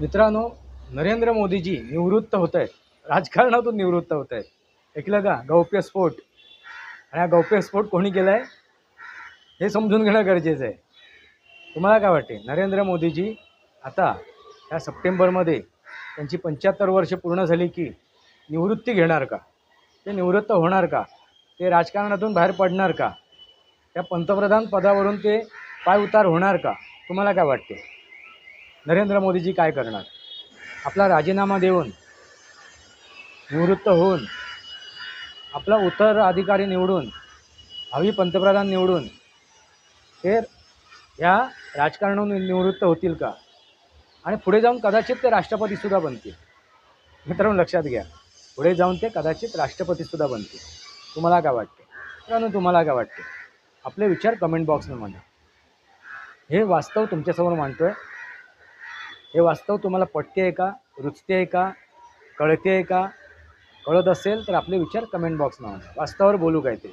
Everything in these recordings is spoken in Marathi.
मित्रांनो नरेंद्र मोदीजी निवृत्त होत आहेत राजकारणातून निवृत्त होत आहेत ऐकलं का? गौप्यस्फोट आणि हा गौप्यस्फोट कोणी केला आहे हे समजून घेणं गरजेचं आहे. तुम्हाला काय वाटते नरेंद्र मोदीजी आता या सप्टेंबरमध्ये त्यांची पंच्याहत्तर वर्ष पूर्ण झाली की निवृत्ती घेणार का? ते निवृत्त होणार का? ते राजकारणातून बाहेर पडणार का? त्या पंतप्रधान पदावरून ते पाय उतार होणार का? तुम्हाला काय वाटते नरेंद्र मोदीजी काय करणार? आपला राजीनामा देऊन निवृत्त होऊन आपला उत्तराधिकारी निवडून हवी पंतप्रधान निवडून ते ह्या राजकारणाहून निवृत्त होतील का? आणि पुढे जाऊन कदाचित ते राष्ट्रपतीसुद्धा बनतील. मित्रांनो लक्षात घ्या. पुढे जाऊन ते कदाचित राष्ट्रपतीसुद्धा बनतील. तुम्हाला काय वाटते? मित्रांनो तुम्हाला काय वाटते? आपले विचार कमेंट बॉक्समध्ये म्हणा हे वास्तव तुमच्यासमोर मांडतो आहे हे वास्तव तुम्हाला पटते आहे का? रुचते आहे का? कळते आहे का? कळत असेल तर आपले विचार कमेंट बॉक्स म्हणा वास्तवावर बोलू काहीतरी.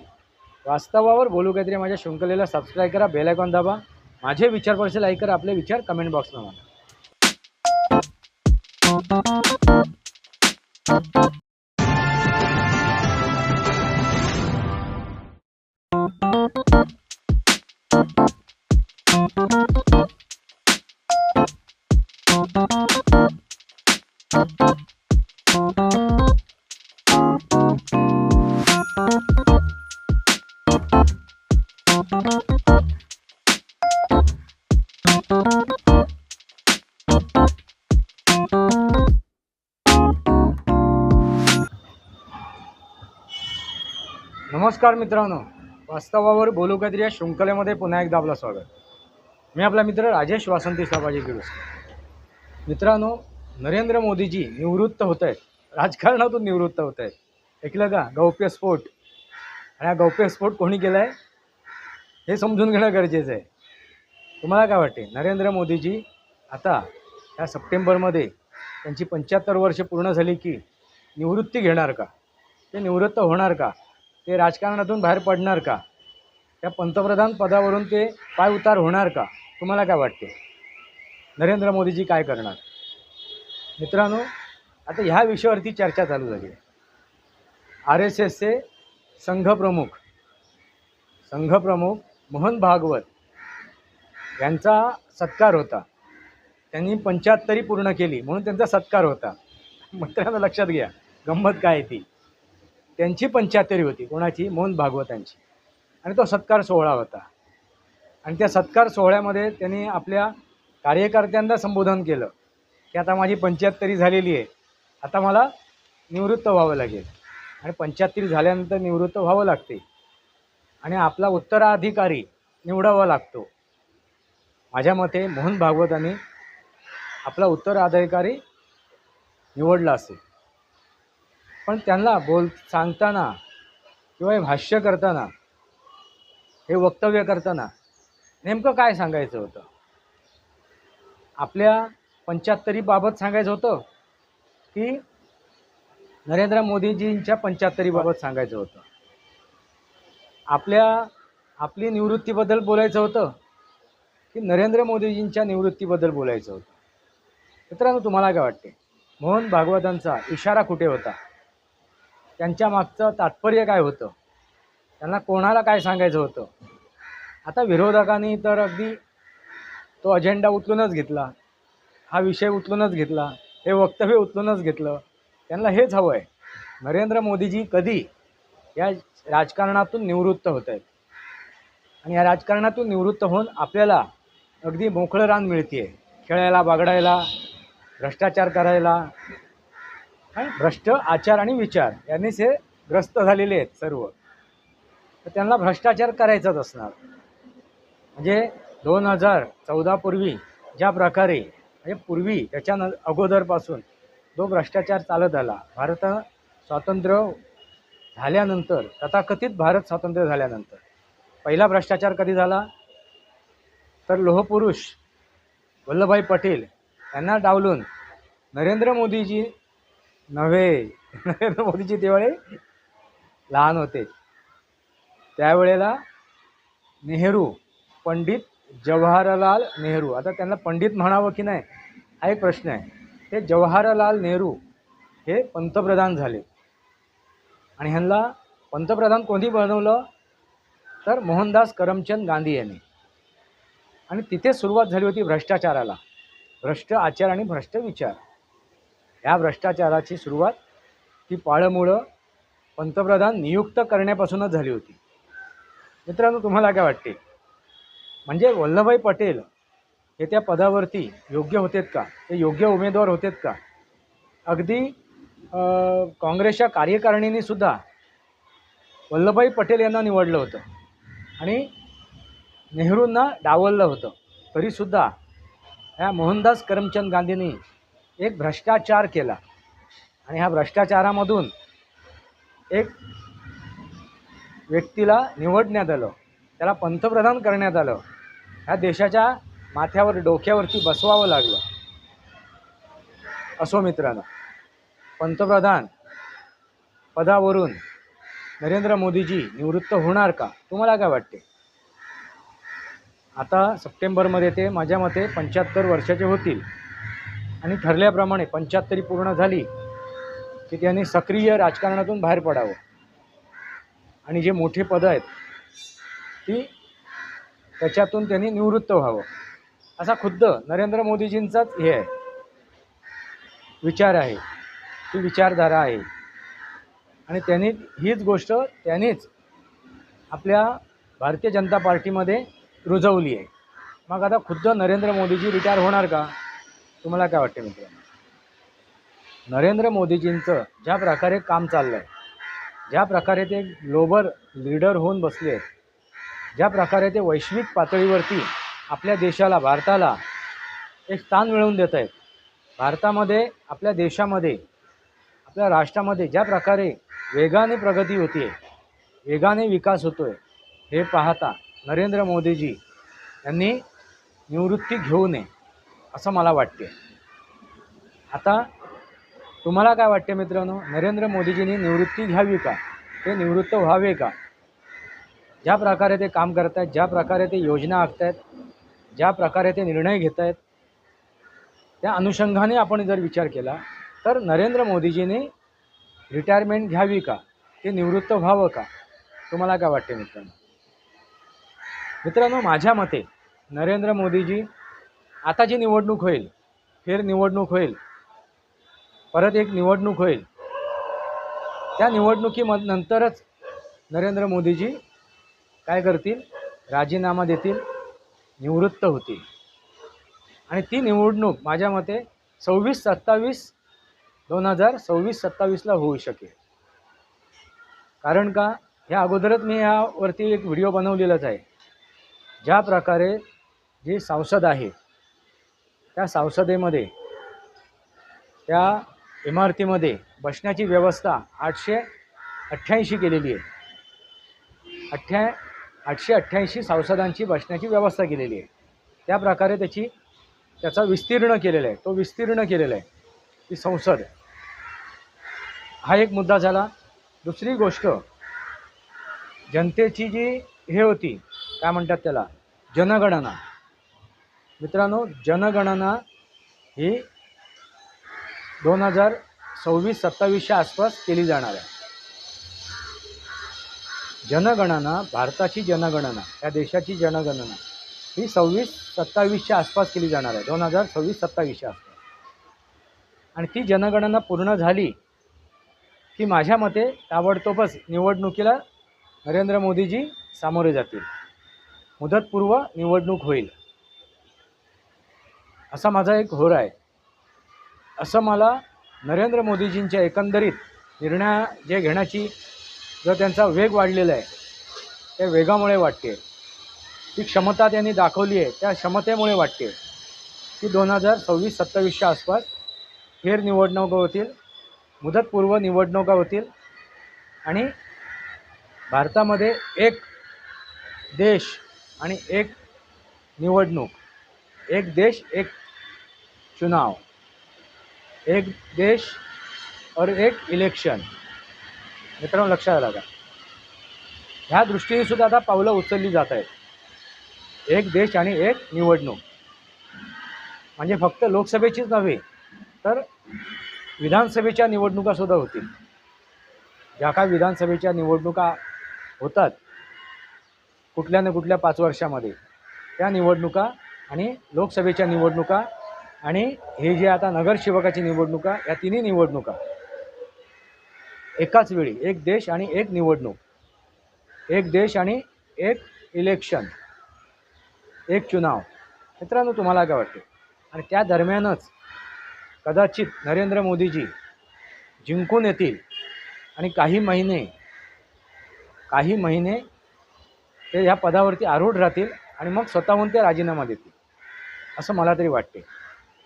वास्तवावर बोलू काहीतरी माझ्या शृंखलेला सबस्क्राईब करा बेल आयकॉन दाबा. माझे विचार परिषद लाईक करा आपले विचार कमेंट बॉक्स म्हणा नमस्कार मित्रांनो. वास्तवावर बोलू काहीतरी या शृंखलेमध्ये पुन्हा एकदा आपलं स्वागत. मी आपला मित्र राजेश वासंती साबाजी गिरुस मित्रांनो नरेंद्र मोदीजी निवृत्त होत आहेत राजकारणातून निवृत्त होत आहेत ऐकलं का? गौप्यस्फोट आणि हा गौप्यस्फोट कोणी केला आहे हे समजून घेणं गरजेचं आहे. तुम्हाला काय वाटते नरेंद्र मोदीजी आता या सप्टेंबरमध्ये त्यांची पंच्याहत्तर वर्ष पूर्ण झाली की निवृत्ती घेणार का? ते निवृत्त होणार का? ते राजकारणातून बाहेर पडणार का? त्या पंतप्रधान पदावरून ते पाय उतार होणार का? तुम्हाला काय वाटते? नरेंद्र मोदीजी काय करणार? मित्रांनो आता ह्या विषयावरती चर्चा चालू झाली आहे. आर एस एसचे संघप्रमुख संघप्रमुख मोहन भागवत यांचा सत्कार होता. त्यांनी पंच्याहत्तरी पूर्ण केली म्हणून त्यांचा सत्कार होता. मित्रांनो लक्षात घ्या गंमत काय आहे ती? त्यांची पंच्याहत्तरी होती कोणाची? मोहन भागवतांची. आणि तो सत्कार सोहळा होता. आणि त्या सत्कार सोहळ्यामध्ये त्यांनी आपल्या कार्यकर्त्यांना संबोधन केलं की आता माझी पंच्याहत्तरी झालेली आहे आता मला निवृत्त व्हावं लागेल. आणि पंच्याहत्तरी झाल्यानंतर निवृत्त व्हावं लागते. आणि आपला उत्तराधिकारी निवडावा लागतो. माझ्या मते मोहन भागवतांनी आपला उत्तराधिकारी निवडला असेल. पण त्यांना बोल सांगताना किंवा हे भाष्य करताना हे वक्तव्य करताना नेमकं काय सांगायचं होतं? आपल्या पंच्याहत्तरीबाबत सांगायचं होतं की नरेंद्र मोदीजींच्या पंच्याहत्तरीबाबत सांगायचं होतं? आपल्या आपली निवृत्तीबद्दल बोलायचं होतं की नरेंद्र मोदीजींच्या निवृत्तीबद्दल बोलायचं होतं? मित्रांनो तुम्हाला काय वाटते? मोहन भागवतांचा इशारा कुठे होता? त्यांच्या मागचं तात्पर्य काय होतं? त्यांना कोणाला काय सांगायचं होतं? आता विरोधकांनी तर अगदी तो अजेंडा उचलूनच घेतला. हा विषय उचलूनच घेतला. हे वक्तव्य उचलूनच घेतलं. त्यांना हेच हवं आहे नरेंद्र मोदीजी कधी या राजकारणातून निवृत्त होत आहेत आणि या राजकारणातून निवृत्त होऊन आपल्याला अगदी मोकळं रान मिळते खेळायला बागडायला भ्रष्टाचार करायला भ्रष्ट आचार आणि विचार यांनीच हे ग्रस्त झालेले आहेत सर्व. तर त्यांना भ्रष्टाचार करायचाच असणार. म्हणजे दोन हजार चौदापूर्वी ज्या प्रकारे म्हणजे पूर्वी त्याच्या न अगोदरपासून जो भ्रष्टाचार चालत आला भारत स्वातंत्र्य झाल्यानंतर तथाकथित भारत स्वातंत्र्य झाल्यानंतर पहिला भ्रष्टाचार कधी झाला? तर लोहपुरुष वल्लभभाई पटेल यांना डावलून नरेंद्र मोदीजी नव्हे. नरेंद्र मोदीजी त्यावेळी लहान होते. त्यावेळेला नेहरू पंडित जवाहरलाल नेहरू. आता त्यांना पंडित म्हणावं की नाही हा एक प्रश्न आहे. ते जवाहरलाल नेहरू हे पंतप्रधान झाले. आणि ह्यांना पंतप्रधान कोणी बनवलं? तर मोहनदास करमचंद गांधी यांनी. आणि तिथे सुरुवात झाली होती भ्रष्टाचाराला. भ्रष्ट आचार आणि भ्रष्ट विचार. ह्या भ्रष्टाचाराची सुरुवात ती पाळमुळं पंतप्रधान नियुक्त करण्यापासूनच झाली होती. मित्रांनो तुम्हाला काय वाटते? म्हणजे वल्लभभाई पटेल हे त्या पदावरती योग्य होतेत का? ते योग्य उमेदवार होतेत का? अगदी काँग्रेसच्या कार्यकारिणीने सुद्धा वल्लभभाई पटेल यांना निवडलं होतं. आणि नेहरूंना डावललं होतं. तरीसुद्धा ह्या मोहनदास करमचंद गांधींनी एक भ्रष्टाचार केला. आणि ह्या भ्रष्टाचारामधून एक व्यक्तीला निवडण्यात आलं. त्याला पंतप्रधान करण्यात आलं. ह्या देशाच्या माथ्यावर डोक्यावरती बसवावं लागलं. असो मित्रांनो पंतप्रधान पदावरून नरेंद्र मोदीजी निवृत्त होणार का? तुम्हाला काय वाटते? आता सप्टेंबरमध्ये ते माझ्या मते पंच्याहत्तर वर्षाचे होतील. आणि ठरल्याप्रमाणे पंच्याहत्तरी पूर्ण झाली की त्यांनी सक्रिय राजकारणातून बाहेर पडावं. आणि जे मोठे पदं आहेत ती त्याच्यातून त्यांनी निवृत्त व्हावं. असा खुद्द नरेंद्र मोदीजींचाच हे आहे. विचार आहे. ती विचारधारा आहे. आणि त्यांनी हीच गोष्ट त्यांनीच आपल्या भारतीय जनता पार्टीमध्ये रुजवली आहे. मग आता खुद्द नरेंद्र मोदीजी रिटायर होणार का? तुम्हाला काय वाटते मित्रांनो? नरेंद्र मोदीजींचं ज्या प्रकारे काम चाललं आहे ज्या प्रकारे ते ग्लोबल लीडर होऊन बसले आहेत ज्या प्रकारे ते वैश्विक पातळीवरती आपल्या देशाला भारताला एक स्थान मिळवून देत आहेत भारतामध्ये आपल्या देशामध्ये आपल्या राष्ट्रामध्ये ज्या प्रकारे वेगाने प्रगती होते वेगाने विकास होतो आहे हे पाहता नरेंद्र मोदीजी यांनी निवृत्ती घेऊ नये. असं मला वाटते आता तुम्हाला काय वाटते मित्रांनो? नरेंद्र मोदीजींनी निवृत्ती घ्यावी का? ते निवृत्त व्हावे का? ज्या प्रकारे ते काम करत आहेत ज्या प्रकारे ते योजना आखत आहेत ज्या प्रकारे ते निर्णय घेत आहेत त्या अनुषंगाने आपण जर विचार केला तर नरेंद्र मोदीजीने रिटायरमेंट घ्यावी का? ते निवृत्त व्हावं का? तुम्हाला काय वाटते मित्रांनो? मित्रांनो माझ्या मते नरेंद्र मोदीजी आता जी निवडणूक होईल फेर निवडणूक होईल परत एक निवडणूक होईल त्या निवडणुकीमध नंतरच नरेंद्र मोदीजी काय करतील? राजीनामा देतील निवृत्त होतील. आणि ती निवडणूक माझ्या मते सव्वीस सत्तावीस दोन हजार सव्वीस सत्तावीसला होऊ शकेल. कारण का? ह्या अगोदरच मी ह्यावरती एक व्हिडिओ बनवलेलाच आहे. ज्या प्रकारे जी संसद आहे त्या संसदेमध्ये त्या इमारतीमध्ये बसण्याची व्यवस्था आठशे अठ्ठ्याऐंशी केलेली आहे. अठ्ठ्या आठशे अठ्ठ्याऐंशी संसदांची बसण्याची व्यवस्था केलेली आहे. त्या प्रकारे त्याची त्याचा विस्तीर्ण केलेला आहे. तो विस्तीर्ण केलेला आहे. ती संसद. हा एक मुद्दा झाला. दुसरी गोष्ट जनतेची जी हे होती काय म्हणतात त्याला? जनगणना. मित्रांनो जनगणना ही दोन हजार सव्वीस सत्तावीसच्या आसपास केली जाणार आहे. जनगणना भारताची जनगणना या देशाची जनगणना ही सव्वीस सत्तावीसच्या आसपास केली जाणार आहे दोन हजार सव्वीस सत्तावीसच्या आसपास. आणि ती जनगणना पूर्ण झाली की माझ्या मते ताबडतोबच निवडणुकीला नरेंद्र मोदीजी सामोरे जातील. मुदतपूर्व निवडणूक होईल. असा माझा एक होर आहे. असं मला नरेंद्र मोदीजींच्या एकंदरीत निर्णय जे घेण्याची जो त्यांचा वेग वाढलेला आहे त्या वेगामुळे वाटते. ती क्षमता त्यांनी दाखवली आहे त्या क्षमतेमुळे वाटते. की दोन हजार सव्वीस सत्तावीसच्या आसपास फेर निवडणुका होतील मुदतपूर्व निवडणुका होतील आणि भारतामध्ये एक देश आणि एक निवडणूक. एक देश एक चुनाव. एक देश और एक इलेक्शन मित्रांनो लक्षात आला का ह्या दृष्टीने सुद्धा आता पावलं उचलली जात आहेत. एक देश आणि एक निवडणूक. म्हणजे फक्त लोकसभेचीच नव्हे तर विधानसभेच्या निवडणुकासुद्धा होतील. ज्या काय विधानसभेच्या निवडणुका होतात कुठल्या ना कुठल्या पाच वर्षामध्ये त्या निवडणुका आणि लोकसभेच्या निवडणुका आणि हे जे आता नगरसेवकाची निवडणुका या तिन्ही निवडणुका एकाच वेळी एक देश आणि एक निवडणूक एक देश आणि एक इलेक्शन एक चुनाव. मित्रांनो तुम्हाला काय वाटते? आणि त्या दरम्यानच कदाचित नरेंद्र मोदीजी जिंकून येतील आणि काही महिने काही महिने ते ह्या पदावरती आरूढ राहतील आणि मग स्वतःहून ते राजीनामा देतील असं मला तरी वाटते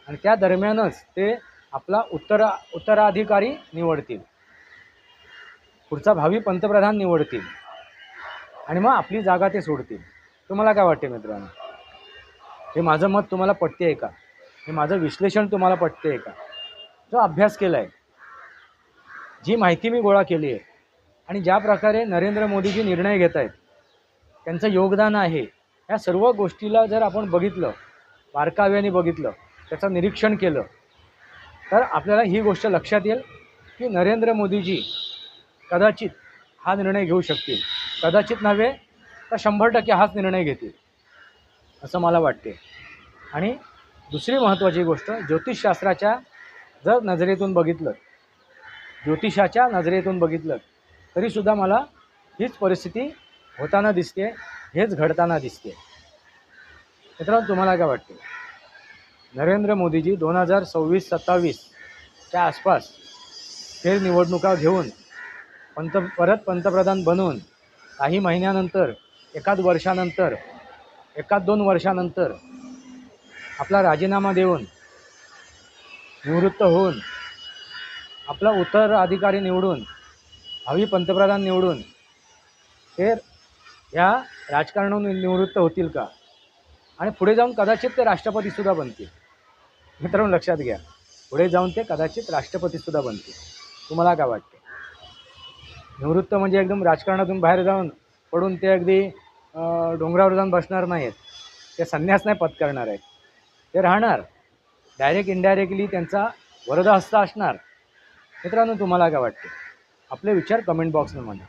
आणि त्या दरम्यानच ते आपला उत्तरा उत्तराधिकारी निवडतील. पुढचा भावी पंतप्रधान निवडतील. आणि मग आपली जागा ते सोडतील. तुम्हाला काय वाटते मित्रांनो? हे माझं मत तुम्हाला पटते आहे का? हे माझं विश्लेषण तुम्हाला पटते आहे का? जो अभ्यास केला आहे जी माहिती मी गोळा केली आहे आणि ज्या प्रकारे नरेंद्र मोदीजी निर्णय घेत आहेत त्यांचं योगदान आहे या सर्व गोष्टीला जर आपण बघितलं बारकाव्याने बघितलं त्याचं निरीक्षण केलं. तर आपल्याला ही गोष्ट लक्षात येईल की नरेंद्र मोदीजी कदाचित हा निर्णय घेऊ शकतील. कदाचित नव्हे तर शंभर टक्के हाच निर्णय घेतील असं मला वाटते. आणि दुसरी महत्त्वाची गोष्ट ज्योतिषशास्त्राच्या जर नजरेतून बघितलं ज्योतिषाच्या नजरेतून बघितलं तरीसुद्धा मला हीच परिस्थिती होताना दिसते हेच घडताना दिसते. मित्रांनो तुम्हाला काय वाटते? नरेंद्र मोदीजी दोन हजार सव्वीस सत्तावीसच्या आसपास फेर निवडणुका घेऊन पंत परत पंतप्रधान बनून काही महिन्यानंतर एकाद वर्षानंतर एकाद दोन वर्षानंतर आपला राजीनामा देऊन निवृत्त होऊन आपला उत्तराधिकारी निवडून भावी पंतप्रधान निवडून ते ह्या राजकारणाहून निवृत्त होतील का? आणि पुढे जाऊन कदाचित ते राष्ट्रपतीसुद्धा बनतील. मित्रांनो लक्षात घ्या. पुढे जाऊन ते कदाचित राष्ट्रपतीसुद्धा बनतील. तुम्हाला काय वाटते? निवृत्त म्हणजे एकदम राजकारणातून बाहेर जाऊन पडून ते अगदी डोंगरावर जाऊन बसणार नाहीत. ते संन्यास नाही पत्करणार आहेत. ते राहणार. डायरेक्ट इनडायरेक्टली त्यांचा वरदहस्त असणार. मित्रांनो तुम्हाला काय वाटते? आपले विचार कमेंट बॉक्समध्ये म्हणा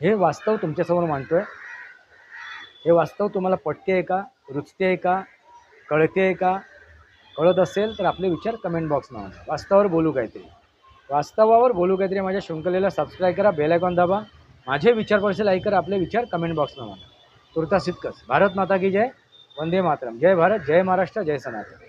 हे वास्तव तुमच्यासमोर मांडतो आहे हे वास्तव तुम्हाला पटते आहे का? रुचते आहे का? कळते आहे का? कळत असेल तर आपले विचार कमेंट बॉक्समध्ये म्हणा वास्तवावर बोलू काहीतरी. वास्तवावर बोलू काहीतरी माझ्या शृंखलेला सबस्क्राईब करा बेलायकॉन दाबा. माझे विचार परिषद ऐकर करा आपले विचार कमेंट बॉक्समध्ये म्हणा तुर्तास इतकंच. भारत माता की जय. वंदे मातरम. जय भारत जय महाराष्ट्र जय सनातन.